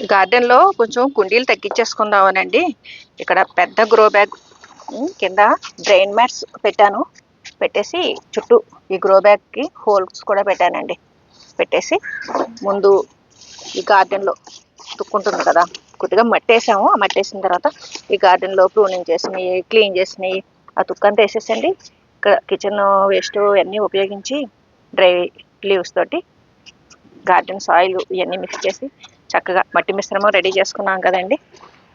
గార్డెన్లో కొంచెం కుండీలు తగ్గించేసుకుందామనండి. ఇక్కడ పెద్ద గ్రో బ్యాగ్ కింద డ్రైన్ మ్యాట్స్ పెట్టాను. పెట్టేసి చుట్టూ ఈ గ్రో బ్యాగ్కి హోల్స్ కూడా పెట్టానండి. పెట్టేసి ముందు ఈ గార్డెన్లో తుక్కుంటుంది కదా కొద్దిగా మట్టేసాము. ఆ మట్టేసిన తర్వాత ఈ గార్డెన్లో ప్రూనింగ్ చేసినవి క్లీన్ చేసినవి ఆ తుక్కంతా వేసేసండి. ఇక్కడ కిచెన్ వేస్ట్ అన్నీ ఉపయోగించి డ్రై లీవ్స్ తోటి గార్డెన్ సాయిల్ ఇవన్నీ మిక్స్ చేసి చక్కగా మట్టి మిశ్రమం రెడీ చేసుకున్నాం కదండి.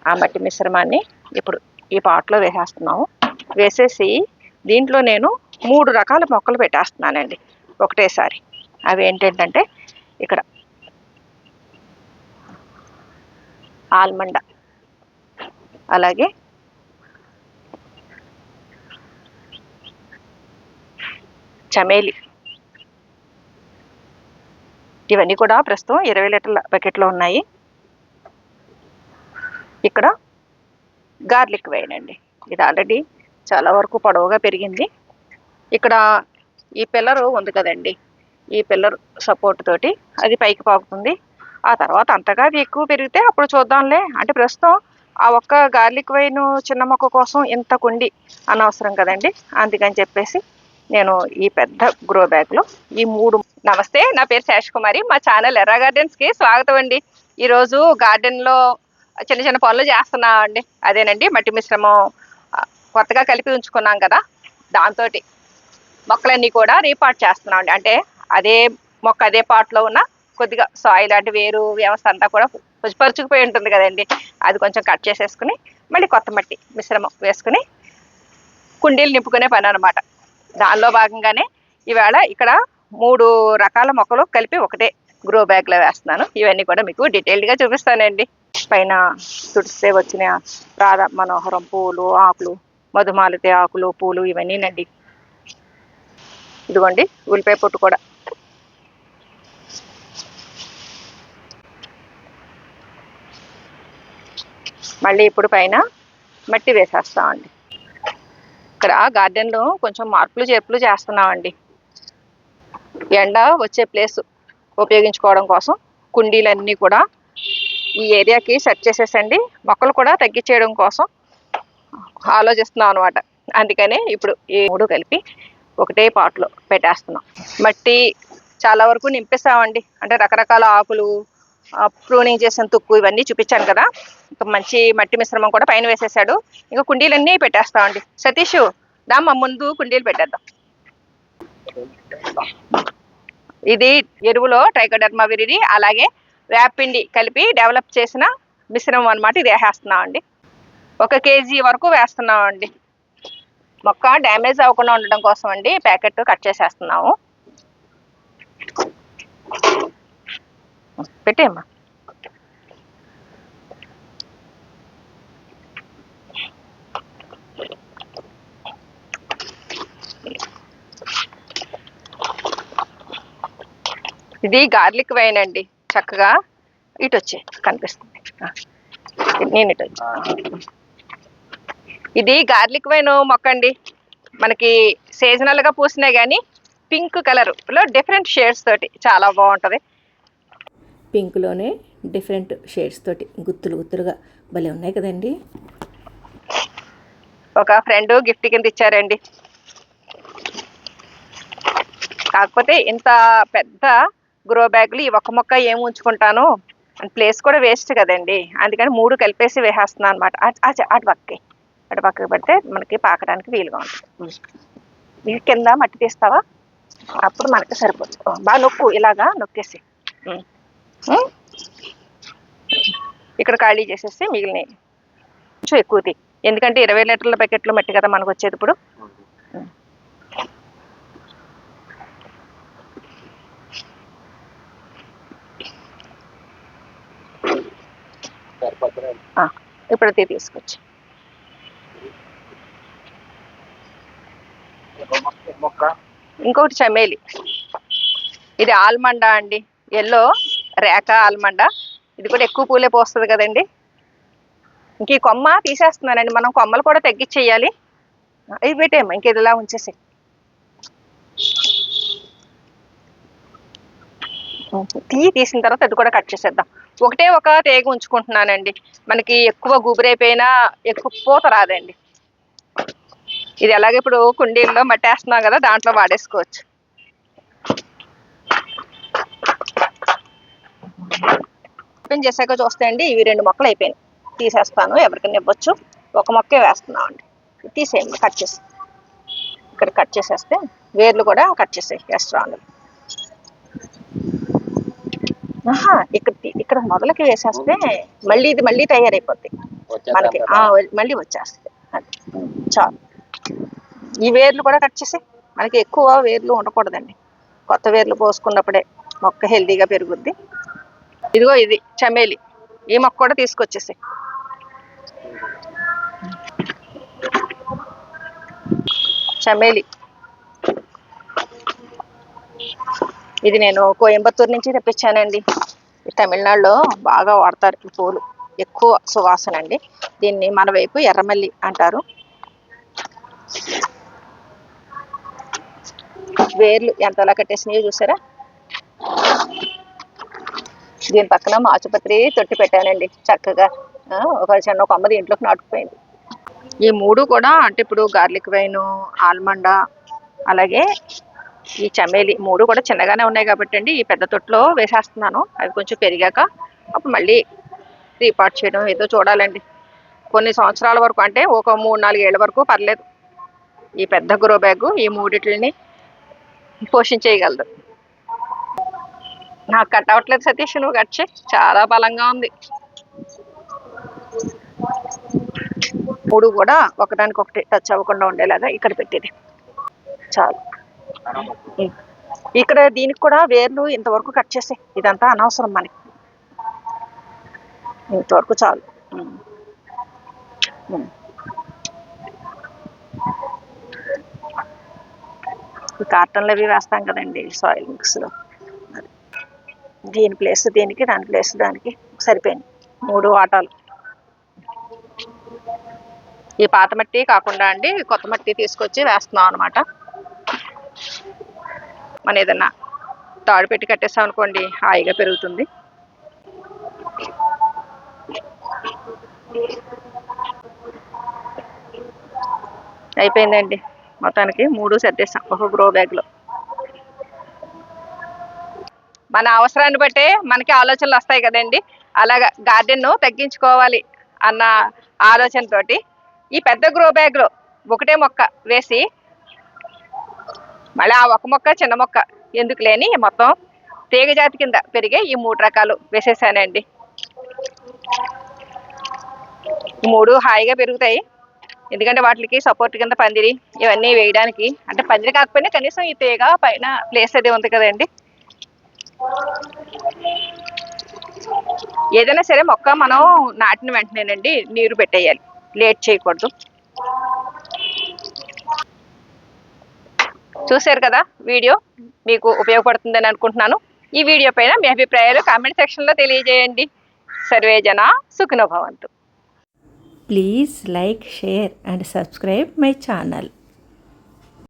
ఆ మట్టి మిశ్రమాన్ని ఇప్పుడు ఈ పాట్లో వేసేస్తున్నాము. వేసేసి దీంట్లో నేను మూడు రకాల మొక్కలు పెట్టేస్తున్నానండి. ఒకటేసారి అవి ఏంటంటే ఇక్కడ ఆల్మండ అలాగే చమేలి ఇవన్నీ కూడా ప్రస్తుతం ఇరవై లీటర్ల బకెట్లో ఉన్నాయి. ఇక్కడ గార్లిక్ వేయనండి ఇది ఆల్రెడీ చాలా వరకు పొడవుగా పెరిగింది. ఇక్కడ ఈ పిల్లరు ఉంది కదండి. ఈ పిల్లర్ సపోర్ట్ తోటి అది పైకి పాకుతుంది. ఆ తర్వాత అంతగా అది ఎక్కువ పెరిగితే అప్పుడు చూద్దాంలే. అంటే ప్రస్తుతం ఆ ఒక్క గార్లిక్ వైన్ చిన్న మొక్క కోసం ఇంత కుండి అనవసరం కదండి. అందుకని చెప్పేసి నేను ఈ పెద్ద గ్రో బ్యాగ్లో ఈ మూడు నమస్తే నా పేరు శేష్ కుమారి. మా ఛానల్ ఎర్రా గార్డెన్స్కి స్వాగతం అండి. ఈరోజు గార్డెన్లో చిన్న చిన్న పనులు చేస్తున్నాం అండి. అదేనండి మట్టి మిశ్రమం కొత్తగా కలిపి ఉంచుకున్నాం కదా. దాంతో మొక్కలన్నీ కూడా రీపాట్ చేస్తున్నాం అండి. అంటే అదే మొక్క అదే పాట్లో ఉన్న కొద్దిగా సాయిల్ అంటే వేరు వ్యవస్థ అంతా కూడా కొంచెం ఉంటుంది కదండి. అది కొంచెం కట్ చేసేసుకుని మళ్ళీ కొత్త మట్టి మిశ్రమం వేసుకుని కుండీలు నింపుకునే పని అనమాట దానిలో భాగంగానే ఈవేళ ఇక్కడ మూడు రకాల మొక్కలు కలిపి ఒకటే గ్రో బ్యాగ్లో వేస్తున్నాను. ఇవన్నీ కూడా మీకు డీటెయిల్డ్గా చూపిస్తానండి. పైన తుడిస్తే వచ్చిన రాధా మనోహరం పూలు ఆకులు మధుమాలతి ఆకులు పూలు ఇవన్నీనండి ఇదిగోండి ఉల్లిపాయ పొట్టు కూడా. మళ్ళీ ఇప్పుడు పైన మట్టి వేసేస్తామండి. ఇక్కడ గార్డెన్లో కొంచెం మార్పులు చేర్పులు చేస్తున్నామండి. ఎండ వచ్చే ప్లేస్ ఉపయోగించుకోవడం కోసం కుండీలన్నీ కూడా ఈ ఏరియాకి సెట్ చేసేసండి. మొక్కలు కూడా తగ్గించేయడం కోసం ఆలోచిస్తున్నాం అనమాట అందుకనే ఇప్పుడు ఈ మూడు కలిపి ఒకటే పాట్లో పెట్టేస్తున్నాం. మట్టి చాలా వరకు నింపేస్తామండి అంటే రకరకాల ఆకులు ప్రూనింగ్ చేసిన తుక్కు ఇవన్నీ చూపించాను కదా. ఇంకా మంచి మట్టి మిశ్రమం కూడా పైన వేసేసాడు. ఇంకా కుండీలన్నీ పెట్టేస్తామండి. సతీష్ దామ్మ ముందు కుండీలు పెట్టేద్దాం. ఇది ఎరువులో ట్రైకోడర్మా విరిడి అలాగే వేపిండి కలిపి డెవలప్ చేసిన మిశ్రమం అన్నమాట ఇది వేసేస్తున్నాం అండి ఒక కేజీ వరకు వేస్తున్నాం అండి మొక్క డ్యామేజ్ అవ్వకుండా ఉండడం కోసం అండి ప్యాకెట్ కట్ చేసేస్తున్నాము. పెట్టేమ్మా ఇది గార్లిక్ వైన్ అండి చక్కగా ఇటు వచ్చే కనిపిస్తుంది నేను ఇటు వచ్చా ఇది గార్లిక్ వైన్ మొక్క అండి మనకి seasonal గా పూసినా కానీ పింక్ కలర్లో డిఫరెంట్ షేడ్స్ తోటి చాలా బాగుంటది. పింక్లోనే డిఫరెంట్ షేడ్స్ తోటి గుత్తులు గుత్తులుగా భలే ఉన్నాయి కదండి. ఒక ఫ్రెండ్ గిఫ్ట్ కింద ఇచ్చారండి. కాకపోతే ఇంత పెద్ద గ్రో బ్యాగులు ఈ ఒక్క మొక్క ఏం ఉంచుకుంటాను? ప్లేస్ కూడా వేస్ట్ కదండి. అందుకని మూడు కలిపేసి వేసేస్తున్నాను అనమాట అటు పక్కకి. అటు పక్కకి పెడితే మనకి పాకడానికి వీలుగా ఉంటుంది. ఈ కింద మట్టి తీస్తావా? అప్పుడు మనకి సరిపోతుంది. బాగా నొక్కు ఇలాగా నొక్కేసి. ఇక్కడ ఖాళీ చేసేసి మిగిలిన కొంచెం ఎక్కువ తీ ఎందుకంటే ఇరవై లీటర్ల ప్యాకెట్లు మట్టి కదా మనకు వచ్చేది ఇప్పుడు. ఇప్పుడు తీసుకొచ్చి. ఇంకొకటి చమేలి. ఇది ఆల్మండా అండి. ఎల్లో రేఖ ఆల్మండా. ఇది కూడా ఎక్కువ పూలే పోస్తుంది కదండి. ఇంక ఈ కొమ్మ తీసేస్తున్నానండి. మనం కొమ్మలు కూడా తగ్గించేయాలి. ఇది పెట్టేయమ్మా ఇంక ఇది ఇలా ఉంచేసి. తీ తీసిన తర్వాత అది కూడా కట్ చేసేద్దాం. ఒకటే ఒక తేగ ఉంచుకుంటున్నానండి. మనకి ఎక్కువ గుబురైపోయినా ఎక్కువ పూత రాదండి. ఇది ఎలాగ ఇప్పుడు కుండీల్లో మట్టేస్తున్నాం కదా దాంట్లో వాడేసుకోవచ్చు. ఓపెన్ చేశాక చూస్తే అండి ఇవి రెండు మొక్కలు అయిపోయినాయి. తీసేస్తాను ఎవరికైనా ఇవ్వచ్చు ఒక మొక్కే వేస్తున్నాం అండి తీసేయండి కట్ చేసి. ఇక్కడ కట్ చేసేస్తే వేర్లు కూడా కట్ చేసేయి ఎక్స్ట్రా ఇక్కడ ఇక్కడ మొదలకి వేసేస్తే మళ్ళీ ఇది మళ్ళీ తయారైపోద్ది. మనకి మళ్ళీ వచ్చేస్తుంది చాలు. ఈ వేర్లు కూడా కట్ చేసి మనకి ఎక్కువ వేర్లు ఉండకూడదండి. కొత్త వేర్లు పోసుకున్నప్పుడే మొక్క హెల్దీగా పెరుగుద్ది. ఇదిగో ఇది చమేలి. ఈ మొక్క కూడా తీసుకొచ్చేసి చమేలి. ఇది నేను కోయంబత్తూరు నుంచి తెప్పించానండి. తమిళనాడులో బాగా వాడతారు ఈ పూలు. ఎక్కువ సువాసన అండి. దీన్ని మన వైపు ఎర్రమల్లి అంటారు. వేర్లు ఎంతలా కట్టేసినాయో చూసారా? దీని పక్కన మాచుపత్రి తొట్టి పెట్టానండి చక్కగా. ఒక చిన్న కొమ్మ దీంట్లోకి నాటుకుపోయింది. ఈ మూడు కూడా అంటే ఇప్పుడు గార్లిక్ వైన్ ఆల్మండా అలాగే ఈ చమేలి మూడు కూడా చిన్నగానే ఉన్నాయి కాబట్టి అండి ఈ పెద్ద తొట్టులో వేసేస్తున్నాను. అవి కొంచెం పెరిగాక అప్పుడు మళ్ళీ రీపాట్ చేయడం ఏదో చూడాలండి. కొన్ని సంవత్సరాల వరకు అంటే ఒక మూడు నాలుగేళ్ళ వరకు పర్లేదు. ఈ పెద్ద గ్రో బ్యాగ్ ఈ మూడిటిని పోషించేయగలదు. నాకు కట్ అవ్వట్లేదు సతీష్ నువ్వు కట్ చేయి. చాలా బలంగా ఉంది. మూడు కూడా ఒకదానికొకటి టచ్ అవ్వకుండా ఉండేలాగా ఇక్కడ పెట్టేది. చాలు. ఇక్కడ దీనికి కూడా వేర్లు ఇంతవరకు కట్ చేసే ఇదంతా అనవసరం మనకి. ఇంతవరకు చాలు. కార్టన్లు అవి వేస్తాం కదండి సాయిల్ మిక్స్లో. దీని ప్లేస్ దీనికి దాని ప్లేస్ దానికి. సరిపోయింది. మూడు వాటాలు. ఈ పాత మట్టి కాకుండా అండి కొత్త మట్టి తీసుకొచ్చి వేస్తున్నాం అనమాట మన ఏదన్నా తాడు పెట్టి కట్టేస్తాం అనుకోండి హాయిగా పెరుగుతుంది. అయిపోయిందండి. మొత్తానికి మూడు సర్దేశాం ఒక గ్రో బ్యాగ్లో మన అవసరాన్ని బట్టే మనకి ఆలోచనలు వస్తాయి కదండి. అలాగా గార్డెన్ను తగ్గించుకోవాలి అన్న ఆలోచనతోటి ఈ పెద్ద గ్రో బ్యాగ్లో ఒకటే మొక్క వేసి మళ్ళీ ఆ ఒక మొక్క చిన్న మొక్క ఎందుకు లేని మొత్తం తీగ జాతి కింద పెరిగే ఈ మూడు రకాలు వేసేసానండి. మూడు హాయిగా పెరుగుతాయి. ఎందుకంటే వాటికి సపోర్ట్ కింద పందిరి ఇవన్నీ వేయడానికి. అంటే పందిరి కాకపోయినా కనీసం ఈ తీగ పైన ప్లేస్ అది ఉంది కదండి. ఏదైనా సరే మొక్క మనం నాటిన వెంటనేనండి నీరు పెట్టేయాలి. లేట్ చేయకూడదు. చూశారు కదా వీడియో? మీకు ఉపయోగపడుతుందని అనుకుంటున్నాను. ఈ వీడియో పైన మీ అభిప్రాయాలు కామెంట్ సెక్షన్లో తెలియజేయండి. సర్వే జన Sukhinobhavantu please like share and subscribe my channel.